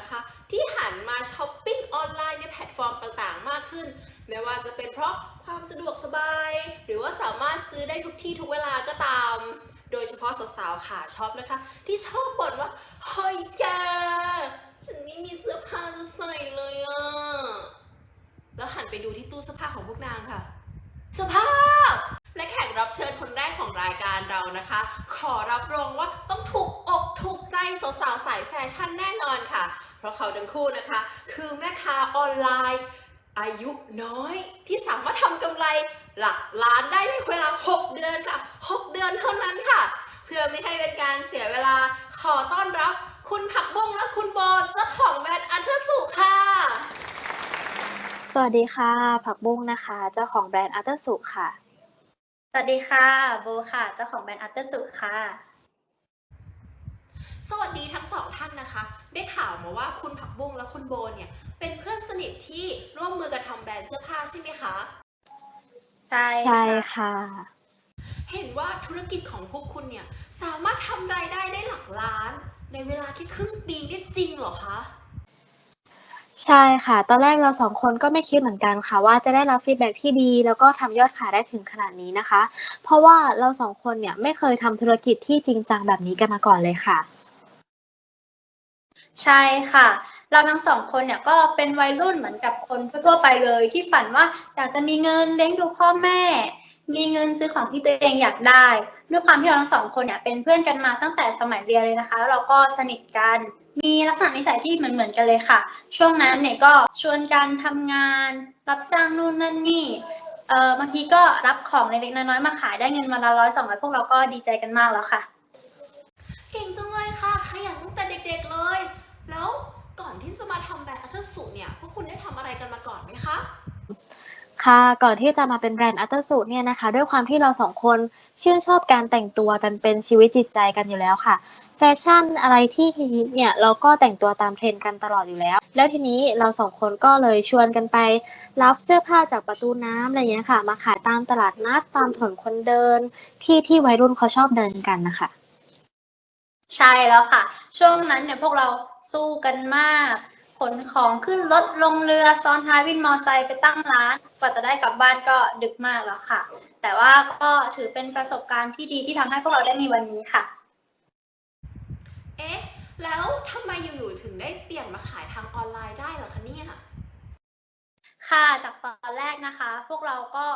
นะคะ ที่หันมาช้อปปิ้งออนไลน์ในแพลตฟอร์มต่างๆ มากขึ้น ไม่ว่าจะเป็นเพราะความสะดวกสบาย หรือว่าสามารถซื้อได้ทุกที่ทุกเวลาก็ตาม โดยเฉพาะสาวๆขาช็อปนะคะ ที่ชอบบ่นว่าเฮ้ยแกฉันไม่มีเสื้อผ้าจะใส่เลยอะแล้วหันไปดูที่ตู้เสื้อผ้าของพวกนางค่ะ สภาพ และแขกรับเชิญคนแรกของรายการเรานะคะ ขอรับรองว่าต้องถูกอกถูกใจสาวๆสายแฟชั่นแน่นอนค่ะ เพราะเขาทั้งคู่นะคะ คือแม่ค้าออนไลน์ อายุน้อยที่สามารถทำกำไรหลักล้านได้ในเวลา 6 เดือนค่ะ 6 เดือนเท่านั้นค่ะ เพื่อไม่ให้เป็นการเสียเวลาขอต้อนรับคุณผักบุ้งและคุณโบเจ้าของแบรนด์อัเทอร์สุค่ะ สวัสดีค่ะ ผักบุ้งนะคะ เจ้าของแบรนด์อัตเตอร์สุค่ะ สวัสดีค่ะโบค่ะ เจ้าของแบรนด์อัตเตอร์สุค่ะ สวัสดีทั้งสองท่านนะคะ ได้ข่าวมาว่าคุณผักบุ้งและคุณโบเนี่ย เป็นเพื่อนสนิทที่ร่วมมือกันทำแบรนด์เสื้อผ้าใช่ไหมคะ ใช่ใช่ค่ะค่ะเห็นว่าธุรกิจของพวกคุณเนี่ย สามารถทำรายได้ได้หลักล้าน ในเวลาแค่ครึ่งปีนี่จริงเหรอคะ ใช่ค่ะ ตอนแรกเราสองคนก็ไม่คิดเหมือนกันค่ะ ว่าจะได้รับฟีดแบ็กที่ดี แล้วก็ทำยอดขายได้ถึงขนาดนี้นะคะ เพราะว่าเราสองคนเนี่ยไม่เคยทำธุรกิจที่จริงจังแบบนี้กันมาก่อนเลยค่ะ ใช่ค่ะ เราทั้งสองคนเนี่ยก็เป็นวัยรุ่นเหมือนกับคนทั่วไปเลย ที่ฝันว่าอยากจะมีเงินเลี้ยงดูพ่อแม่ มีเงินซื้อของที่ตัวเองอยากได้ ด้วยความที่เราทั้งสองคนเนี่ยเป็นเพื่อนกันมาตั้งแต่สมัยเรียนเลยนะคะแล้วเราก็สนิทกัน มีลักษณะนิสัยที่เหมือนๆกันเลยค่ะ ช่วงนั้นเนี่ยก็ชวนกันทำงาน รับจ้างนู่นนั่นนี่เออบางทีก็รับของเล็กๆน้อยๆมาขายได้เงินมาละร้อยสองร้อยพวกเราก็ดีใจกันมากแล้วค่ะ เก่งจัง แล้วก่อนที่จะมาทำแบรนด์อัเทอร์สุเนี่ยพวกคุณได้ทำอะไรกันมาก่อนไหมคะ ค่ะก่อนที่จะมาเป็นแบรนด์อัตเตอร์สูตเนี่ยนะคะ ด้วยความที่เราสองคนชื่นชอบการแต่งตัวกันเป็นชีวิตจิตใจกันอยู่แล้วค่ะแฟชั่นอะไรที่ฮิตเนี่ยเราก็แต่งตัวตามเทรนด์กันตลอดอยู่แล้ว แล้วทีนี้เราสองคนก็เลยชวนกันไป รับเสื้อผ้าจากประตูน้ำอะไรเงี้ยค่ะ มาขายตามตลาดนัดตามถนนคนเดินที่ที่วัยรุ่นเขาชอบเดินกันนะคะ ใช่แล้วค่ะ ช่วงนั้นเนี่ยพวกเราสู้กันมาก ขนของขึ้นรถลงเรือซ้อนท้ายวินมอไซค์ไปตั้งร้าน กว่าจะได้กลับบ้านก็ดึกมากแล้วค่ะ แต่ว่าก็ถือเป็นประสบการณ์ที่ดีที่ทำให้พวกเราได้มีวันนี้ค่ะ เอ๊ะ แล้วทำไมอยู่ๆถึงได้เปลี่ยนมาขายทางออนไลน์ได้ล่ะคะเนี่ย ค่ะ จากตอนแรกนะคะ พวกเราก็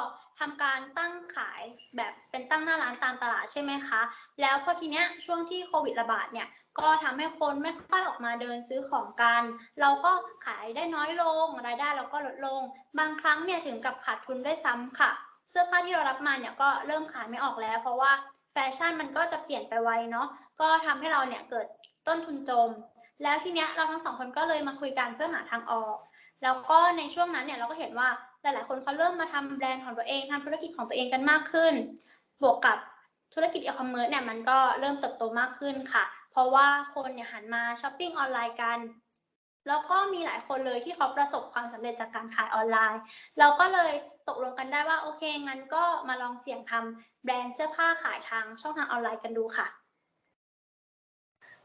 ทำการตั้งขายแบบเป็นตั้งหน้าร้านตามตลาดใช่ไหมคะ แล้วพอทีเนี้ยช่วงที่โควิดระบาดเนี่ยก็ทำให้คนไม่ค่อยออกมาเดินซื้อของกัน เราก็ขายได้น้อยลงรายได้เราก็ลดลง บางครั้งเนี่ยถึงกับขาดทุนด้วยซ้ำค่ะ เสื้อผ้าที่เรารับมาเนี่ยก็เริ่มขายไม่ออกแล้ว เพราะว่าแฟชั่นมันก็จะเปลี่ยนไปไวเนาะก็ทำให้เราเนี่ยเกิดต้นทุนจม แล้วทีเนี้ยเราทั้งสองคนก็เลยมาคุยกันเพื่อหาทางออก แล้วก็ในช่วงนั้นเนี่ยเราก็เห็นว่า หลาย ๆ คนเขาเริ่มมาทำแบรนด์ของตัวเองทำธุรกิจของตัวเองกันมากขึ้น บวกกับธุรกิจอีคอมเมิร์ซเนี่ยมันก็เริ่มเติบโตมากขึ้นค่ะ เพราะว่าคนเนี่ยหันมาช้อปปิ้งออนไลน์กัน แล้วก็มีหลายคนเลยที่เขาประสบความสำเร็จจากการขายออนไลน์ เราก็เลยตกลงกันได้ว่าโอเคงั้นก็มาลองเสี่ยงทำแบรนด์เสื้อผ้าขายทางช่องทางออนไลน์กันดูค่ะ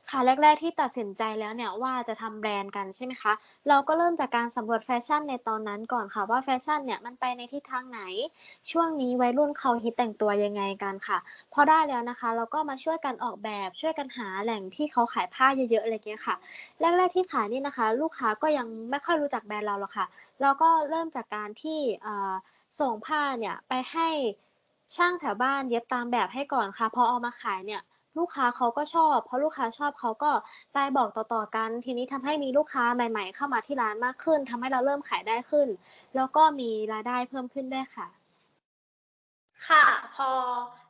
ค่ะแรก ๆ ที่ตัดสินใจแล้วเนี่ยว่าจะทำแบรนด์กันใช่ไหมคะ เราก็เริ่มจากการสำรวจแฟชั่นในตอนนั้นก่อนค่ะ ว่าแฟชั่นเนี่ยมันไปในทิศทางไหน ช่วงนี้วัยรุ่นเขาฮิตแต่งตัวยังไงกันค่ะ พอได้แล้วนะคะ เราก็มาช่วยกันออกแบบช่วยกันหาแหล่งที่เขาขายผ้าเยอะๆอะไรเงี้ยค่ะ แรก ๆที่ขายนี่นะคะ ลูกค้าก็ยังไม่ค่อยรู้จักแบรนด์เราหรอกค่ะ เราก็เริ่มจากการที่ส่งผ้าเนี่ยไปให้ช่างแถวบ้านเย็บตามแบบให้ก่อนค่ะ พอเอามาขายเนี่ย ลูกค้าเขาก็ชอบ เพอลูกค้าชอบเขาก็ไปบอกต่อๆกัน ทีนี้ทำให้มีลูกค้าใหม่ ๆ เข้ามาที่ร้านมากขึ้นทำให้เราเริ่มขายได้ขึ้น แล้วก็มีรายได้เพิ่มขึ้นด้วยค่ะ ค่ะ พอ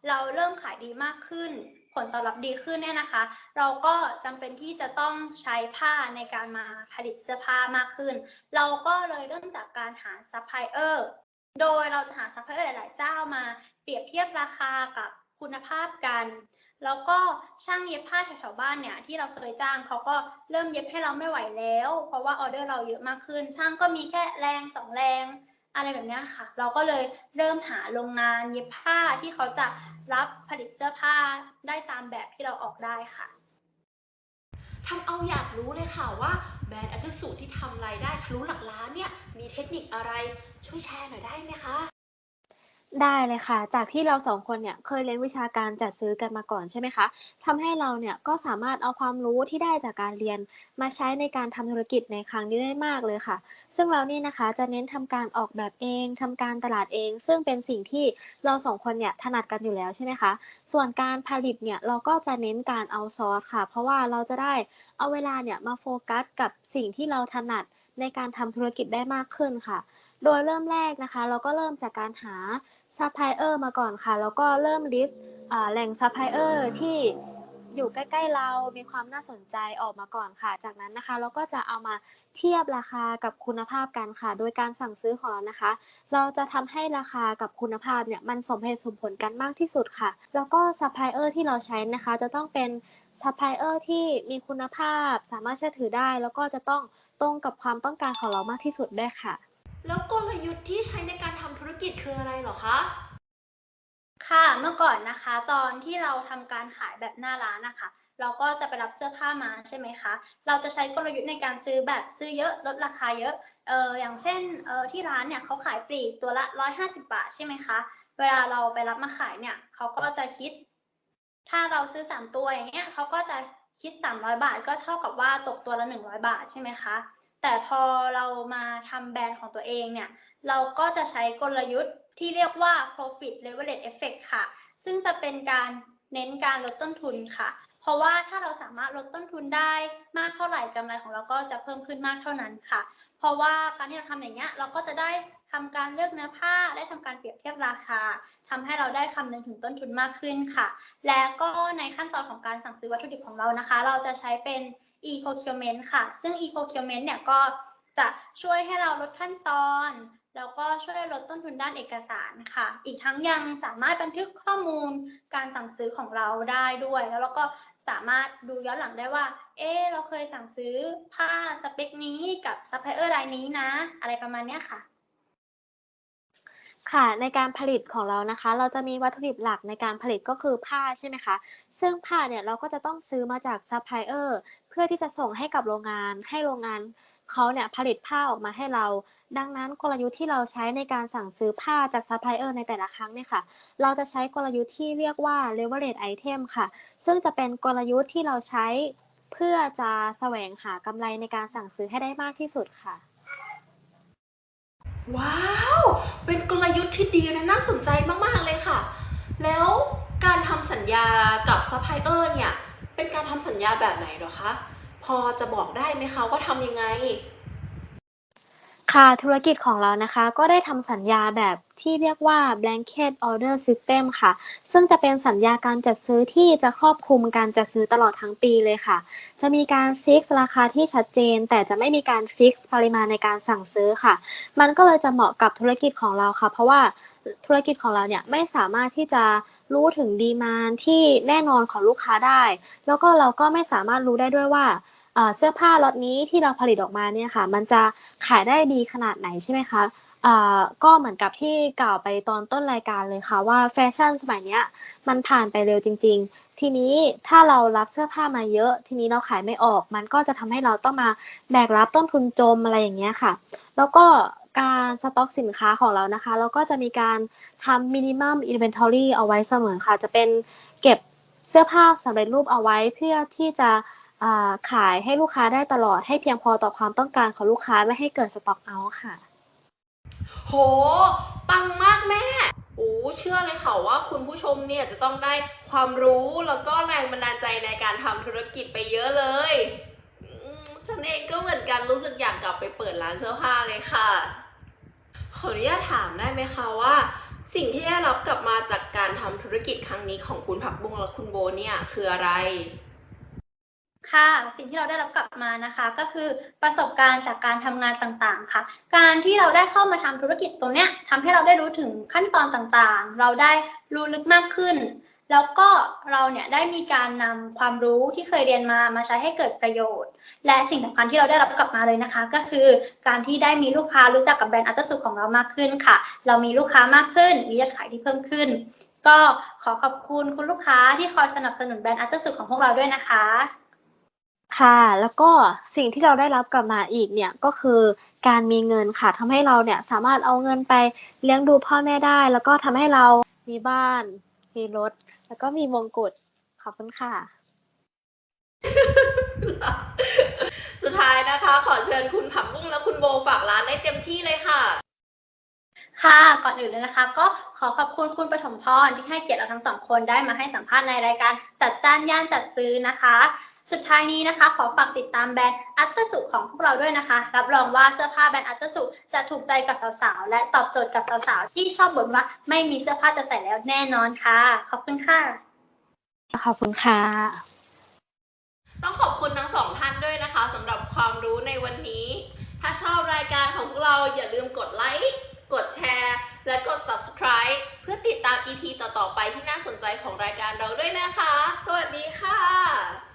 เราเริ่มขายดีมากขึ้น ผลตอบรับดีขึ้นเนี่ยนะคะ เราก็จำเป็นที่จะต้องใช้ผ้าในการมาผลิตเสื้อผ้ามากขึ้น เราก็เลยเริ่มจากการหาซัพพลายเออร์โดยเราจะหาซัพพลายเออร์หลาย ๆ เจ้ามาเปรียบเทียบราคากับคุณภาพกัน แล้วก็ช่างเย็บผ้าแถวๆบ้านเนี่ยที่เราเคยจ้างเขาก็เริ่มเย็บให้เราไม่ไหวแล้ว เพราะว่าออเดอร์เราเยอะมากขึ้น ช่างก็มีแค่แรงสองแรง อะไรแบบนี้ค่ะ เราก็เลยเริ่มหาโรงงานเย็บผ้าที่เขาจะรับผลิตเสื้อผ้าได้ตามแบบที่เราออกได้ค่ะทำเอาอยากรู้เลยค่ะว่าแบรนด์อัตสูตรที่ทำรายได้ทะลุหลักล้านเนี่ยมีเทคนิคอะไรช่วยแชร์หน่อยได้ไหมคะ ได้เลยค่ะ จากที่เราสองคนเนี่ยเคยเรียนวิชาการจัดซื้อกันมาก่อนใช่ไหมคะทำให้เราเนี่ยก็สามารถเอาความรู้ที่ได้จากการเรียนมาใช้ในการทำธุรกิจในครั้งนี้ได้มากเลยค่ะ ซึ่งเรานี่นะคะจะเน้นทำการออกแบบเองทำการตลาดเอง ซึ่งเป็นสิ่งที่เราสองคนเนี่ยถนัดกันอยู่แล้วใช่ไหมคะ ส่วนการผลิตเนี่ยเราก็จะเน้นการเอาซอร์สค่ะ เพราะว่าเราจะได้เอาเวลาเนี่ยมาโฟกัสกับสิ่งที่เราถนัดในการทำธุรกิจได้มากขึ้นค่ะ โดยเริ่มแรกนะคะ เราก็เริ่มจากการหา ซัพพลายเออร์มาก่อนค่ะ แล้วก็เริ่มลิสต์แหล่งซัพพลายเออร์ที่อยู่ใกล้ ๆ เรา มีความน่าสนใจออกมาก่อนค่ะ จากนั้นนะคะ เราก็จะเอามาเทียบราคากับคุณภาพกันค่ะ โดยการสั่งซื้อของเรานะคะ เราจะทำให้ราคากับคุณภาพเนี่ยมันสมเหตุสมผลกันมากที่สุดค่ะ แล้วก็ซัพพลายเออร์ที่เราใช้นะคะ จะต้องเป็นซัพพลายเออร์ที่มีคุณภาพ สามารถเชื่อถือได้ แล้วก็จะต้องตรงกับความต้องการของเรามากที่สุดด้วยค่ะ แล้วกลยุทธ์ที่ใช้ในการทำธุรกิจคืออะไรหรอคะ ค่ะเมื่อก่อนนะคะ ตอนที่เราทำการขายแบบหน้าร้านนะคะ เราก็จะไปรับเสื้อผ้ามาใช่ไหมคะ เราจะใช้กลยุทธ์ในการซื้อแบบซื้อเยอะลดราคาเยอะเอออย่างเช่นเออที่ร้านเนี่ยเขาขายปลีกตัวละ 150 บาทใช่ไหมคะเวลาเราไปรับมาขายเนี่ยเขาก็จะคิด ถ้าเราซื้อ 3 ตัวอย่างเงี้ยเขาก็จะคิด 300 บาท ก็เท่ากับว่าตกตัวละ 100 บาทใช่ไหมคะ แต่พอเรามาทำแบรนด์ของตัวเองเนี่ย เราก็จะใช้กลยุทธ์ที่เรียกว่า profit leverage effect ค่ะ ซึ่งจะเป็นการเน้นการลดต้นทุนค่ะ เพราะว่าถ้าเราสามารถลดต้นทุนได้มากเท่าไหร่กำไรของเราก็จะเพิ่มขึ้นมากเท่านั้นค่ะ เพราะว่าการที่เราทำอย่างเงี้ยเราก็จะได้ทำการเลือกเนื้อผ้าได้ทำการเปรียบเทียบราคาทำให้เราได้คำนึงถึงต้นทุนมากขึ้นค่ะ และก็ในขั้นตอนของการสั่งซื้อวัตถุดิบของเรานะคะ เราจะใช้เป็น e-procurement ค่ะ ซึ่ง e-procurement เนี่ยก็จะช่วยให้เราลดขั้นตอน แล้วก็ช่วยลดต้นทุนด้านเอกสารค่ะ อีกทั้งยังสามารถบันทึกข้อมูลการสั่งซื้อของเราได้ด้วย แล้วเราก็สามารถดูย้อนหลังได้ว่า เอ๊เราเคยสั่งซื้อผ้าสเปคนี้กับซัพพลายเออร์รายนี้นะ อะไรประมาณนี้ค่ะ ค่ะ ในการผลิตของเรานะคะ เราจะมีวัตถุดิบหลักในการผลิตก็คือผ้าใช่ไหมคะ ซึ่งผ้าเนี่ยเราก็จะต้องซื้อมาจากซัพพลายเออร์ เพื่อที่จะส่งให้กับโรงงาน ให้โรงงานเขาเนี่ยผลิตผ้าออกมาให้เรา ดังนั้นกลยุทธ์ที่เราใช้ในการสั่งซื้อผ้าจากซัพพลายเออร์ในแต่ละครั้งเนี่ยค่ะ เราจะใช้กลยุทธ์ที่เรียกว่า leverage item ค่ะ ซึ่งจะเป็นกลยุทธ์ที่เราใช้เพื่อจะแสวงหากำไรในการสั่งซื้อให้ได้มากที่สุดค่ะ ว้าว เป็นกลยุทธ์ที่ดีและน่าสนใจมาก ๆ เลยค่ะ แล้วการทำสัญญากับซัพพลายเออร์เนี่ย เป็นการทำสัญญาแบบไหนหรอคะ พอจะบอกได้ไหมคะว่าทำยังไง ค่ะ ธุรกิจของเรานะคะ ก็ได้ทำสัญญาแบบที่เรียกว่า blanket order system ค่ะ ซึ่งจะเป็นสัญญาการจัดซื้อที่จะครอบคลุมการจัดซื้อตลอดทั้งปีเลยค่ะ จะมีการฟิกซ์ราคาที่ชัดเจน แต่จะไม่มีการฟิกซ์ปริมาณในการสั่งซื้อค่ะ มันก็เลยจะเหมาะกับธุรกิจของเราค่ะ เพราะว่าธุรกิจของเราเนี่ยไม่สามารถที่จะรู้ถึงดีมานที่แน่นอนของลูกค้าได้ แล้วก็เราก็ไม่สามารถรู้ได้ด้วยว่า เสื้อผ้าล็อตนี้ที่เราผลิตออกมาเนี่ยค่ะ มันจะขายได้ดีขนาดไหนใช่ไหมคะก็เหมือนกับที่กล่าวไปตอนต้นรายการเลยค่ะ ว่าแฟชั่นสมัยนี้มันผ่านไปเร็วจริง ๆ ทีนี้ถ้าเรารับเสื้อผ้ามาเยอะ ทีนี้เราขายไม่ออก มันก็จะทำให้เราต้องมาแบกรับต้นทุนจมอะไรอย่างเงี้ยค่ะ แล้วก็การสต็อกสินค้าของเรานะคะ เราก็จะมีการทำมินิมัมอินเวนทอรี่เอาไว้เสมอค่ะ จะเป็นเก็บเสื้อผ้าสำเร็จรูปเอาไว้เพื่อที่จะ ขายให้ลูกค้าได้ตลอดให้เพียงพอต่อความต้องการของลูกค้าไม่ให้เกิดสต็อกเอาท์ค่ะ โห ปังมากแม่โอ้เชื่อเลยค่ะว่าคุณผู้ชมเนี่ยจะต้องได้ความรู้แล้วก็แรงบันดาลใจในการทำธุรกิจไปเยอะเลยฉันเองก็เหมือนกันรู้สึกอยากกลับไปเปิดร้านเสื้อผ้าเลยค่ะ ขออนุญาตถามได้ไหมคะว่า สิ่งที่ได้รับกลับมาจากการทำธุรกิจครั้งนี้ของคุณผักบุ้งและคุณโบเนี่ยคืออะไร ค่ะสิ่งที่เราได้รับกลับมานะคะ ก็คือประสบการณ์จากการทำงานต่างๆค่ะ การที่เราได้เข้ามาทำธุรกิจตรงเนี้ยทำให้เราได้รู้ถึงขั้นตอนต่างๆ เราได้รู้ลึกมากขึ้น แล้วก็เราเนี่ยได้มีการนำความรู้ที่เคยเรียนมามาใช้ให้เกิดประโยชน์ และสิ่งสำคัญที่เราได้รับกลับมาเลยนะคะ ก็คือการที่ได้มีลูกค้ารู้จักกับแบรนด์อัตสุของเรามากขึ้นค่ะ เรามีลูกค้ามากขึ้น มียอดขายที่เพิ่มขึ้น ก็ขอขอบคุณคุณลูกค้าที่คอยสนับสนุนแบรนด์อัตสุของพวกเราด้วยนะคะ ค่ะ แล้วก็สิ่งที่เราได้รับกลับมาอีกเนี่ยก็คือการมีเงินค่ะทำให้เราเนี่ยสามารถเอาเงินไปเลี้ยงดูพ่อแม่ได้ แล้วก็ทำให้เรามีบ้าน มีรถ แล้วก็มีมงกุฎขอบคุณค่ะ สุดท้ายนะคะ ขอเชิญคุณผักบุ้งและคุณโบฝากร้านได้เต็มที่เลยค่ะ ค่ะ ก่อนอื่นเลยนะคะ ก็ขอขอบคุณคุณปฐมพรที่ให้เกียรติเราทั้งสองคนได้มาให้สัมภาษณ์ในรายการจัดจ้านย่านจัดซื้อนะคะ สุดท้ายนี้นะคะ ขอฝากติดตามแบรนด์อัตสุของพวกเราด้วยนะคะ รับรองว่าเสื้อผ้าแบรนด์อัตสุจะถูกใจกับสาวๆ และตอบโจทย์กับสาวๆ ที่ชอบบ่นว่าไม่มีเสื้อผ้าจะใส่แล้วแน่นอนค่ะ ขอบคุณค่ะ ขอบคุณค่ะ ต้องขอบคุณทั้งสองท่านด้วยนะคะสำหรับความรู้ในวันนี้ ถ้าชอบรายการของพวกเราอย่าลืมกดไลค์กดแชร์ และกด subscribe เพื่อติดตาม EP ต่อๆไปที่น่าสนใจของรายการเราด้วยนะคะ สวัสดีค่ะ